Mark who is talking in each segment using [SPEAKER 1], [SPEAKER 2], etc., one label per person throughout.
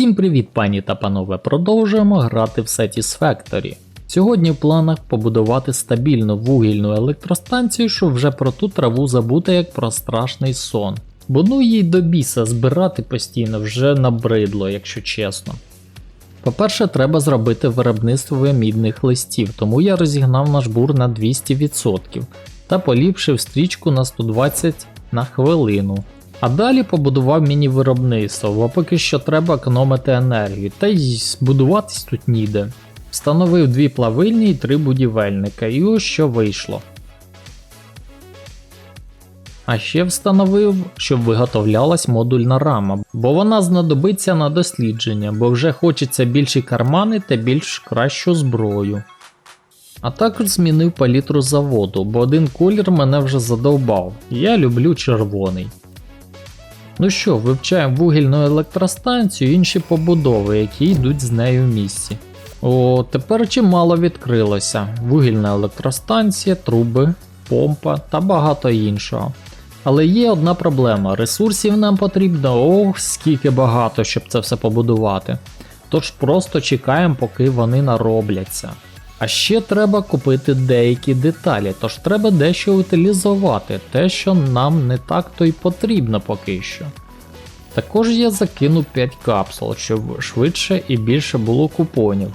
[SPEAKER 1] Всім привіт, пані та панове! Продовжуємо грати в Satisfactory. Сьогодні в планах побудувати стабільну вугільну електростанцію, щоб вже про ту траву забути як про страшний сон. Бо ну їй до біса збирати постійно вже набридло, якщо чесно. По-перше, треба зробити виробництво мідних листів, тому я розігнав наш бур на 200% та поліпшив стрічку на 120 на хвилину. А далі побудував міні-виробництво, бо поки що треба економити енергію, та й збудуватись тут ніде. Встановив дві плавильні і три будівельника, і ось що вийшло. А ще встановив, щоб виготовлялась модульна рама, бо вона знадобиться на дослідження, бо вже хочеться більші кармани та більш кращу зброю. А також змінив палітру заводу, бо один колір мене вже задовбав. Я люблю червоний. Ну що, вивчаємо вугільну електростанцію і інші побудови, які йдуть з нею в місті. О, тепер чимало відкрилося: вугільна електростанція, труби, помпа та багато іншого. Але є одна проблема: ресурсів нам потрібно ох, скільки багато, щоб це все побудувати. Тож просто чекаємо, поки вони наробляться. А ще треба купити деякі деталі, тож треба дещо утилізувати, те, що нам не так то й потрібно поки що. Також я закину 5 капсул, щоб швидше і більше було купонів.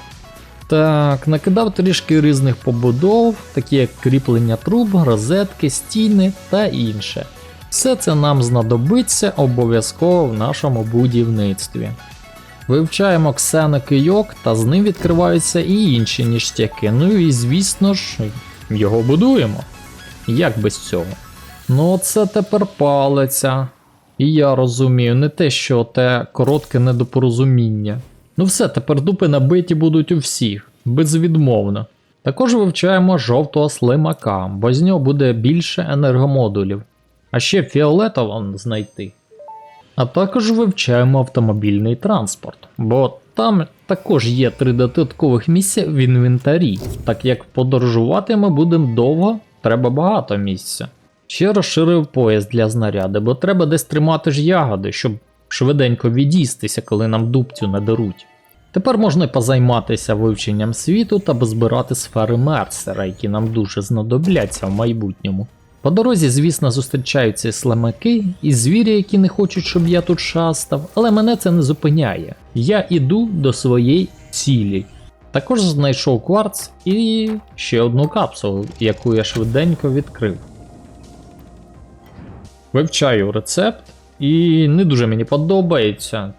[SPEAKER 1] Так, накидав трішки різних побудов, такі як кріплення труб, розетки, стіни та інше. Все це нам знадобиться обов'язково в нашому будівництві. Вивчаємо ксенокийок, та з ним відкриваються і інші ніштяки. Ну і звісно ж, його будуємо. Як без цього? Ну, це тепер палиця. І я розумію, не те, що те коротке недопорозуміння. Ну все, тепер дупи набиті будуть у всіх, безвідмовно. Також вивчаємо жовтого слимака, бо з нього буде більше енергомодулів. А ще фіолетово знайти. А також вивчаємо автомобільний транспорт, бо там також є три додаткових місця в інвентарі, так як подорожувати ми будемо довго, треба багато місця. Ще розширив пояс для знаряди, бо треба десь тримати ж ягоди, щоб швиденько від'їстися, коли нам дубцю не даруть. Тепер можна позайматися вивченням світу та збирати сфери Мерсера, які нам дуже знадобляться в майбутньому. По дорозі, звісно, зустрічаються слимаки і звірі, які не хочуть, щоб я тут шастав, але мене це не зупиняє. Я іду до своєї цілі. Також знайшов кварц і ще одну капсулу, яку я швиденько відкрив. Вивчаю рецепт і не дуже мені подобається,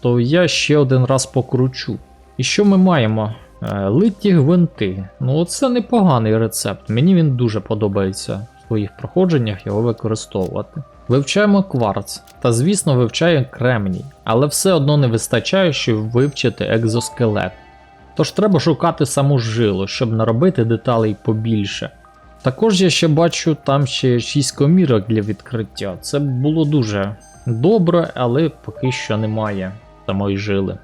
[SPEAKER 1] то я ще один раз покручу. І що ми маємо? Е, Литі гвинти. Ну, це непоганий рецепт. Мені він дуже подобається своїх проходженнях його використовувати. Вивчаємо кварц, та звісно вивчаю кремній, але все одно не вистачає, щоб вивчити екзоскелет. Тож треба шукати саму жилу, щоб наробити деталей побільше. Також я ще бачу там ще 6 комірок для відкриття. Це було дуже добре, але поки що немає самої жили.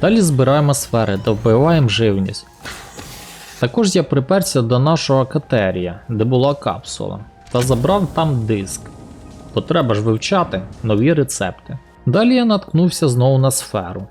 [SPEAKER 1] Далі збираємо сфери, добиваємо живність. Також я приперся до нашого катерія, де була капсула, та забрав там диск. Бо треба ж вивчати нові рецепти. Далі я наткнувся знову на сферу.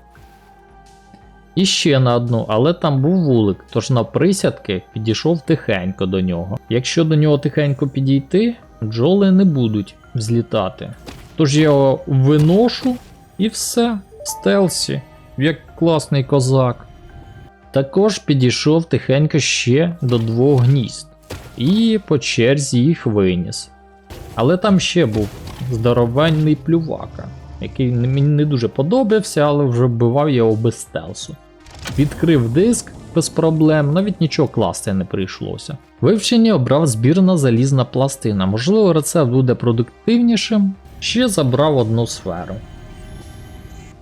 [SPEAKER 1] І ще на одну, але там був вулик, тож на присядки підійшов тихенько до нього. Якщо до нього тихенько підійти, бджоли не будуть взлітати. Тож я його виношу і все, в стелсі, як класний козак. Також підійшов тихенько ще до двох гнізд і по черзі їх виніс. Але там ще був здоровенний плювака, який мені не дуже подобався, але вже вбивав його без стелсу. Відкрив диск без проблем, навіть нічого класти не прийшлося. Вивчення обрав збірна залізна пластина, можливо, рецепт буде продуктивнішим, ще забрав одну сферу.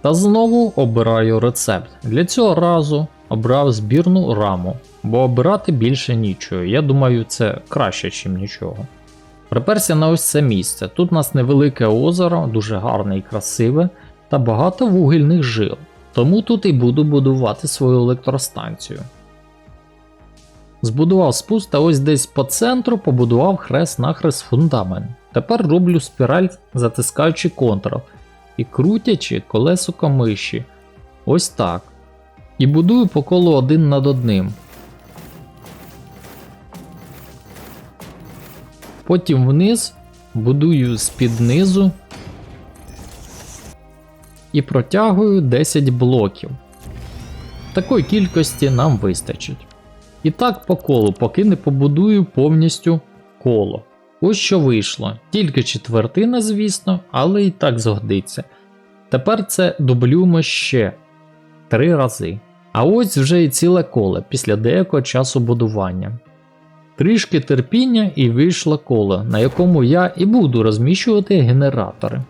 [SPEAKER 1] Та знову обираю рецепт. Для цього разу обрав збірну раму, бо обирати більше нічого. Я думаю, це краще, ніж нічого. Приперся на ось це місце. Тут у нас невелике озеро, дуже гарне і красиве, та багато вугільних жил. Тому тут і буду будувати свою електростанцію. Збудував спуск та ось десь по центру побудував хрест-нахрест фундамент. Тепер роблю спіраль, затискаючи контрол і крутячи колесо комиші. Ось так. І будую по колу один над одним. Потім вниз будую з-під низу і протягую 10 блоків. Такої кількості нам вистачить. І так по колу, поки не побудую повністю коло. Ось що вийшло. Тільки четвертина, звісно, але і так згодиться. Тепер це дублюємо ще три рази. А ось вже і ціле коло після деякого часу будування. Трішки терпіння і вийшло коло, на якому я і буду розміщувати генератори.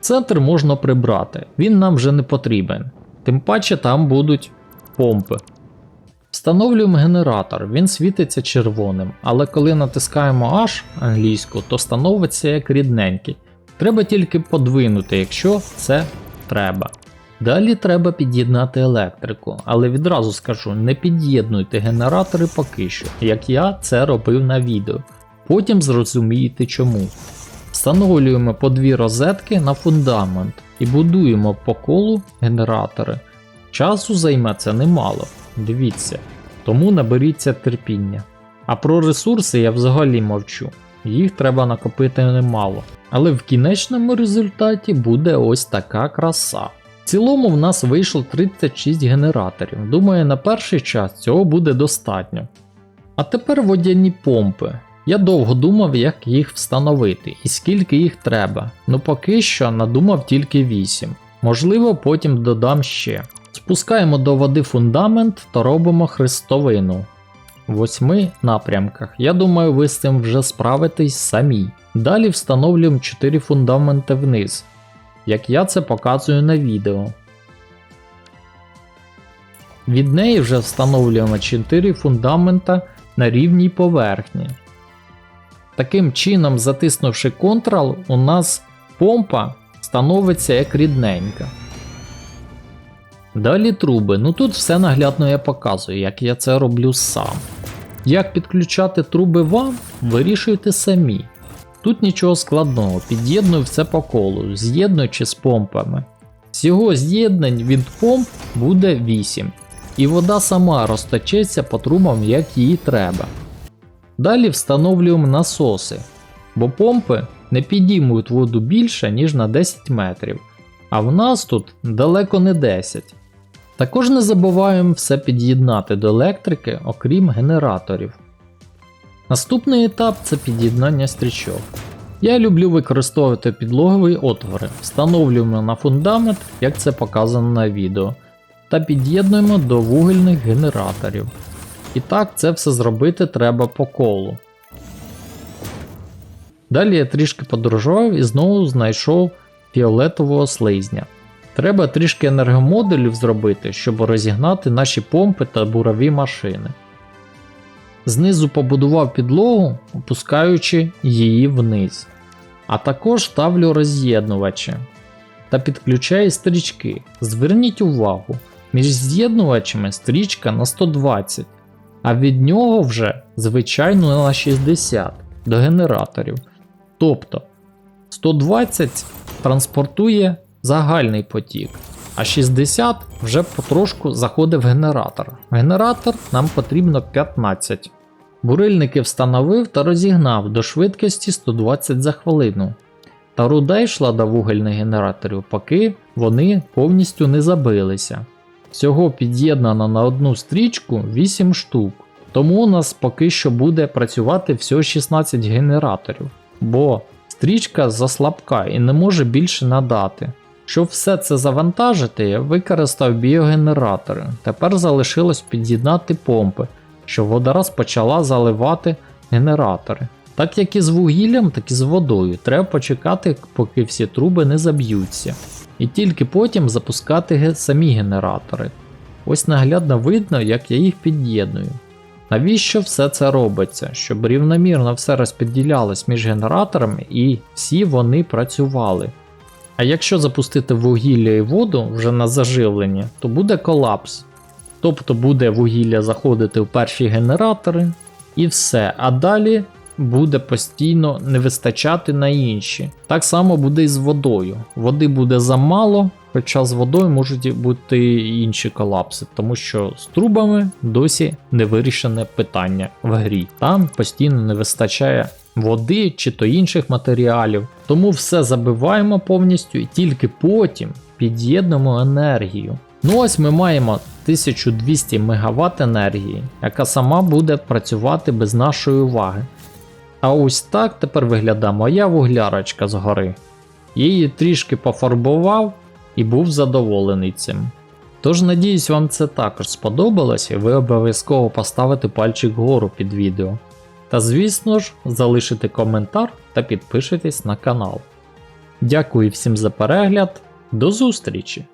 [SPEAKER 1] Центр можна прибрати, він нам вже не потрібен. Тим паче там будуть помпи. Встановлюємо генератор, він світиться червоним, але коли натискаємо H англійську, то становиться як рідненький. Треба тільки подвинути, якщо це треба. Далі треба під'єднати електрику, але відразу скажу, не під'єднуйте генератори поки що, як я це робив на відео. Потім зрозумієте чому. Встановлюємо по дві розетки на фундамент і будуємо по колу генератори. Часу займе це немало, дивіться, тому наберіться терпіння. А про ресурси я взагалі мовчу, їх треба накопити немало. Але в кінечному результаті буде ось така краса. В цілому в нас вийшло 36 генераторів. Думаю, на перший час цього буде достатньо. А тепер водяні помпи. Я довго думав, як їх встановити і скільки їх треба, ну поки що надумав тільки 8. Можливо, потім додам ще. Спускаємо до води фундамент та робимо хрестовину. В восьми напрямках. Я думаю, ви з цим вже справитесь самі. Далі встановлюємо 4 фундаменти вниз, як я це показую на відео. Від неї вже встановлюємо 4 фундамента на рівній поверхні. Таким чином, затиснувши Ctrl, у нас помпа становиться як рідненька. Далі труби. Ну тут все наглядно я показую, як я це роблю сам. Як підключати труби вам, вирішуйте самі. Тут нічого складного, під'єдную все по колу, з'єднуючи з помпами. Всього з'єднань від помп буде 8, і вода сама розточиться по трубам, як їй треба. Далі встановлюємо насоси, бо помпи не підіймують воду більше, ніж на 10 метрів, а в нас тут далеко не 10. Також не забуваємо все під'єднати до електрики, окрім генераторів. Наступний етап це під'єднання стрічок. Я люблю використовувати підлогові отвори, встановлюємо на фундамент, як це показано на відео, та під'єднуємо до вугільних генераторів. І так це все зробити треба по колу. Далі я трішки подорожував і знову знайшов фіолетового слизня. Треба трішки енергомодулів зробити, щоб розігнати наші помпи та бурові машини. Знизу побудував підлогу, опускаючи її вниз. А також ставлю роз'єднувачі та підключаю стрічки. Зверніть увагу, між з'єднувачами стрічка на 120, а від нього вже звичайно на 60 до генераторів. Тобто 120 транспортує загальний потік, а 60 вже потрошку заходить в генератор. Генератор нам потрібно 15. Бурильники встановив та розігнав до швидкості 120 за хвилину. Та руда йшла до вугільних генераторів, поки вони повністю не забилися. Всього під'єднано на одну стрічку 8 штук, тому у нас поки що буде працювати всього 16 генераторів, бо стрічка заслабка і не може більше надати. Щоб все це завантажити, я використав біогенератори. Тепер залишилось під'єднати помпи, щоб водораз почала заливати генератори. Так як і з вугіллям, так і з водою. Треба почекати, поки всі труби не заб'ються. І тільки потім запускати самі генератори. Ось наглядно видно, як я їх під'єдную. Навіщо все це робиться? Щоб рівномірно все розподілялось між генераторами і всі вони працювали. А якщо запустити вугілля і воду вже на заживлення, то буде колапс. Тобто буде вугілля заходити в перші генератори і все. А далі буде постійно не вистачати на інші. Так само буде і з водою. Води буде замало, Хоча з водою можуть бути інші колапси, тому що з трубами досі не вирішене питання в грі. Там постійно не вистачає води чи то інших матеріалів. Тому все забиваємо повністю і тільки потім під'єднуємо енергію. Ну ось ми маємо 1200 МВт енергії, яка сама буде працювати без нашої уваги. А ось так тепер виглядає моя вуглярочка згори. Її трішки пофарбував і був задоволений цим. Тож надіюсь, вам це також сподобалось і ви обов'язково поставите пальчик вгору під відео. Та звісно ж, залишите коментар та підпишитесь на канал. Дякую всім за перегляд, до зустрічі!